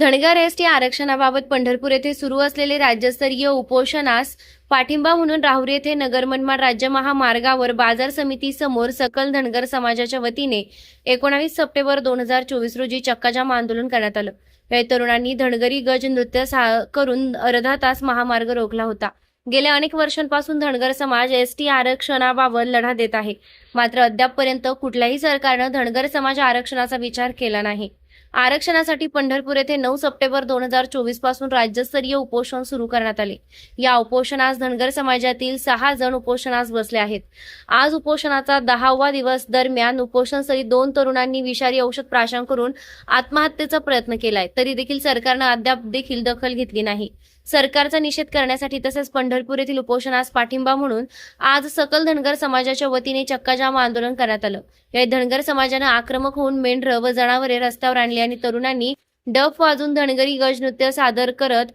Dhangar ST आरक्षणाबाबत पंढरपूर येथे सुरू असलेले राज्यस्तरीय उपोषणास पाठिंबा म्हणून राहुरी येथे नगर मनमाड राज्य महामार्गावर बाजार समितीसमोर सकल धनगर समाजाच्या वतीने एकोणावीस सप्टेंबर दोन हजार चोवीस रोजी चक्काजाम आंदोलन करण्यात आलं. या तरुणांनी धनगरी गज नृत्य सा- करून अर्धा तास महामार्ग रोखला होता. गेल्या अनेक वर्षांपासून धनगर समाज एसटी आरक्षणाबाबत लढा देत आहे. मात्र अद्यापपर्यंत कुठल्याही सरकारनं धनगर समाज आरक्षणाचा विचार केला नाही. आरक्षणासाठी पंढरपूर येथे नऊ सप्टेंबर दोन हजार चोवीसपासून राज्यस्तरीय उपोषण सुरू करण्यात आले. या उपोषणास धनगर समाजातील सहा जण उपोषणास बसले आहेत. आज उपोषणाचा दहावा दिवस दरम्यान उपोषणस्थळी दोन तरुणांनी विषारी औषध प्राशन करून आत्महत्येचा प्रयत्न केलाय. तरी देखील सरकारनं अद्याप देखील दखल घेतली नाही. सरकारचा निषेध करण्यासाठी तसेच पंढरपूर येथील उपोषणास पाठिंबा म्हणून आज सकल धनगर समाजाच्या वतीने चक्काजाम आंदोलन करण्यात आलं. या धनगर समाजानं आक्रमक होऊन मेंढरं व जनावरे रस्त्यावर आणली आणि तरुणांनी डफ वाजून धनगरी गज नृत्य सादर करत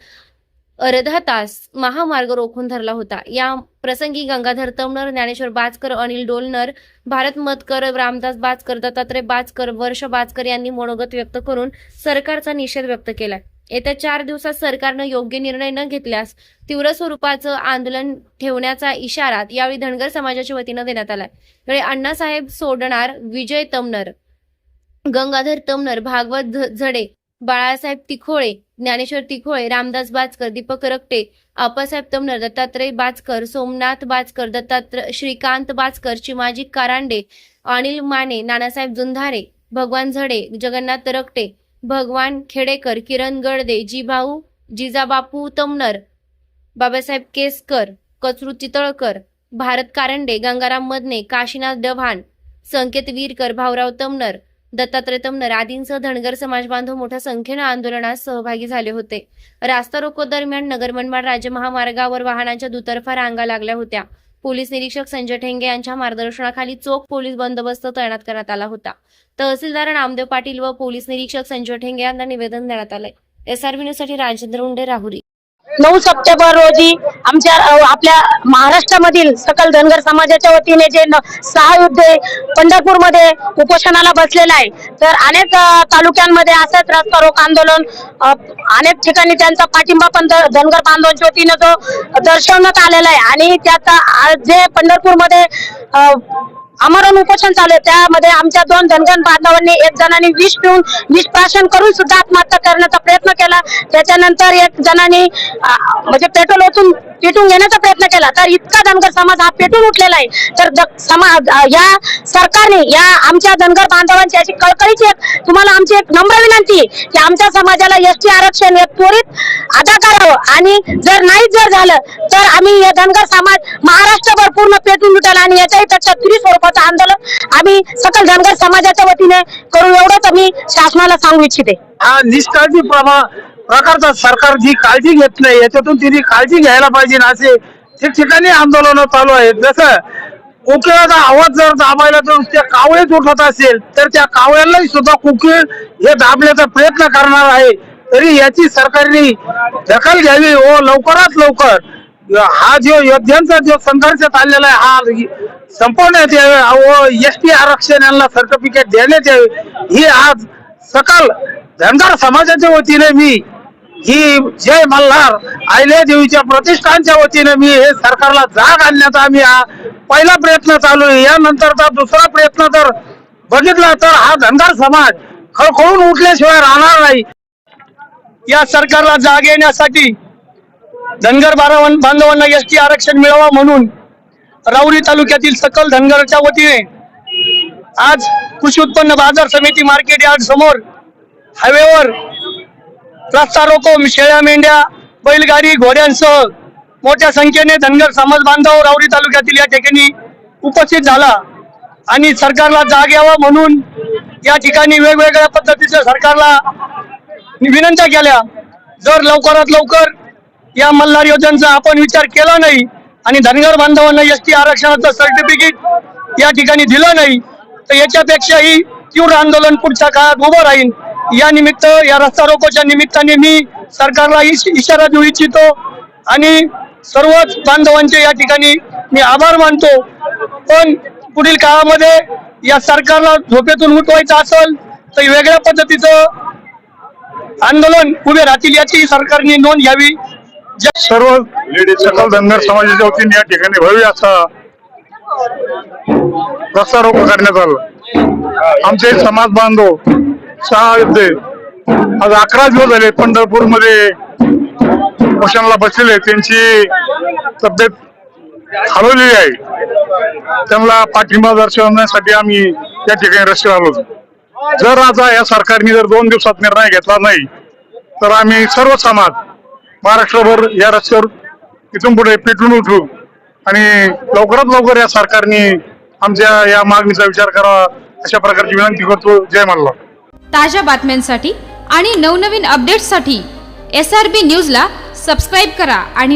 अर्धा तास महामार्ग रोखून धरला होता. या प्रसंगी गंगाधर तमनर ज्ञानेश्वर बाजकर अनिल डोलनर भारत मतकर रामदास बाजकर दत्तात्रय बाजकर वर्ष बाजकर यांनी मनोगत व्यक्त करून सरकारचा निषेध व्यक्त केलाय. येत्या चार दिवसात सरकारनं योग्य निर्णय न घेतल्यास तीव्र स्वरूपाचं आंदोलन ठेवण्याचा इशारा यावेळी धनगर समाजाच्या वतीनं देण्यात आलाय. यावेळी अण्णासाहेब सोडणार विजय तमनर गंगाधर तमनर भागवत झ- झडे बाळासाहेब तिखोळे ज्ञानेश्वर तिखोळे रामदास बाजकर दीपक रक्टे आप्पासाहेब तमनर दत्तात्रय बाचकर सोमनाथ बाजकर दत्तात्रय श्रीकांत बाजकर चिमाजी कारांडे अनिल माने नानासाहेब जुंधारे भगवान झडे जगन्नाथ रक्टे भगवान खेडेकर किरण गडदे जीभाऊ जिजाबापू तमनर बाबासाहेब केसकर कचरू चितळकर भारत कारंडे गंगाराम मदने काशीनाथ डव्हाण संकेत वीरकर भाऊराव तमनर दत्तात्रय तमनर आदींसह धनगर समाज बांधव मोठ्या संख्येनं आंदोलनात सहभागी झाले होते. रास्ता रोको दरम्यान नगर मनमाड राज्य महामार्गावर वाहनांच्या दुतर्फा रांगा लागल्या होत्या. पोलीस निरीक्षक संजय ठेंगे यांच्या मार्गदर्शनाखाली चोख पोलीस बंदोबस्त तैनात करण्यात आला होता. तहसीलदार नामदेव पाटील व पोलीस निरीक्षक संजय ठेंगे यांना निवेदन देण्यात आलंय. एसआरबी न्यूजसाठी राजेंद्र उंडे राहुरी. नऊ सप्टेंबर रोजी आमच्या आपल्या महाराष्ट्रामधील सकल धनगर समाजाच्या वतीने जे सहा युद्धे पंढरपूरमध्ये उपोषणाला बसलेलं आहे. तर अनेक तालुक्यांमध्ये असंच रस्ता रोक आंदोलन अनेक ठिकाणी त्यांचा पाठिंबा पण धनगर बांधवांच्या वतीनं तो दर्शवण्यात आलेला आहे. आणि त्याचा जे पंढरपूरमध्ये आमरण उपोषण चालू त्यामध्ये आमच्या दोन धनगर बांधवांनी एक जणांनी विष पिऊन विष प्राशन करून सुद्धा आत्महत्या करण्याचा प्रयत्न केला. त्याच्यानंतर एक जणांनी म्हणजे पेट्रोल ओतून पेटून घेण्याचा प्रयत्न केला. तर इतका धनगर समाज हा पेटून उठलेला आहे. तर समाज या सरकारने या आमच्या धनगर बांधवांची अशी कळकळीची एक तुम्हाला आमची एक नम्र विनंती की आमच्या समाजाला एसटी आरक्षण हे त्वरित अदा करावं. आणि जर नाही जर झालं तर आम्ही हे धनगर समाज महाराष्ट्रभर पूर्ण पेटून उठेल आणि याच्याही पेक्षा त्वरित स्वरूपाचं आंदोलन. आम्ही सकल धनगर समाजाच्या वतीने करू एवढंच आम्ही शासनाला सांगू इच्छिते. हा निष्काळजी प्रकारचा सरकार जी काळजी घेत नाही याच्यातून तिने काळजी घ्यायला पाहिजे असे ठिकठिकाणी आंदोलन चालू आहेत. जसं कोकिळाचा आवाज जर दाबायला तर त्या कावळेच उठत असेल तर त्या कावळ्यालाही सुद्धा कोकिळ हे दाबण्याचा प्रयत्न करणार आहे. तरी याची सरकारने दखल घ्यावी. व लवकरात लवकर. हा जो योद्ध्यांचा जो संघर्ष चाललेला आहे हा संपवण्यात यावे व एस टी आरक्षण यांना सर्टिफिकेट देण्यात यावे ही आज सकल धनगर समाजाच्या वतीने मी ही जय मल्हार आयल्या देवीच्या प्रतिष्ठानच्या वतीने मी हे सरकारला जाग आणण्याचा आम्ही हा पहिला प्रयत्न चालू आहे. यानंतरचा दुसरा प्रयत्न जर बघितला तर हा धनगर समाज खळखळून उठल्याशिवाय राहणार नाही. या सरकारला जाग येण्यासाठी धनगर बारावन- बांधवांना एस टी आरक्षण मिळावं म्हणून राऊरी तालुक्यातील सकल धनगरच्या वतीने आज कृषी उत्पन्न बाजार समिती मार्केट यार्ड समोर हायवेवर रस्ता रोको शेळ्या मेंढ्या बैलगाडी घोड्यांसह मोठ्या संख्येने धनगर समाज बांधव राऊरी तालुक्यातील या ठिकाणी उपस्थित झाला आणि सरकारला जाग यावा म्हणून या ठिकाणी वेगवेगळ्या पद्धतीच्या सरकारला विनंत्या केल्या. जर लवकरात लवकर या मल्हार योजनेचा आपण विचार केला नाही आणि धनगर बांधवांना एस टी आरक्षणाचं सर्टिफिकेट या ठिकाणी दिलं नाही तर याच्यापेक्षाही तीव्र आंदोलन पुढच्या काळात उभं राहील. या निमित्त या रस्ता रोकोच्या निमित्ताने मी सरकारला इश- इशारा देऊ इच्छितो आणि सर्वच बांधवांचे या ठिकाणी मी आभार मानतो. पण पुढील काळामध्ये या सरकारला झोपेतून उठवायचं असेल तर वेगळ्या पद्धतीचं आंदोलन उभे राहतील याची सरकारने नोंद घ्यावी. सर्व सकल धनगर समाजाच्या वतीने या ठिकाणी भव्य असा रस्ता करण्यात आला. आमचे समाज बांधव सहा युद्धे आज अकरा दिवस झाले पंढरपूरमध्ये बसलेले त्यांची तब्येत हलवलेली आहे. त्यांना पाठिंबा दर्शवण्यासाठी आम्ही या ठिकाणी रस्त्यावर आलो जर आता या सरकारने जर दोन दिवसात निर्णय घेतला नाही तर आम्ही सर्व समाज महाराष्ट्रभर या रस्त्यावर इथून पुढे पेटून उठू. आणि लवकरात लवकर या सरकारने आमच्या या मागणीचा विचार करावा अशा प्रकारची विनंती करतो. जय मल्ला ताज्या बातम्यांसाठी आणि नवनवीन अपडेट्ससाठी एस आर बी न्यूजला सबस्क्राईब करा आणि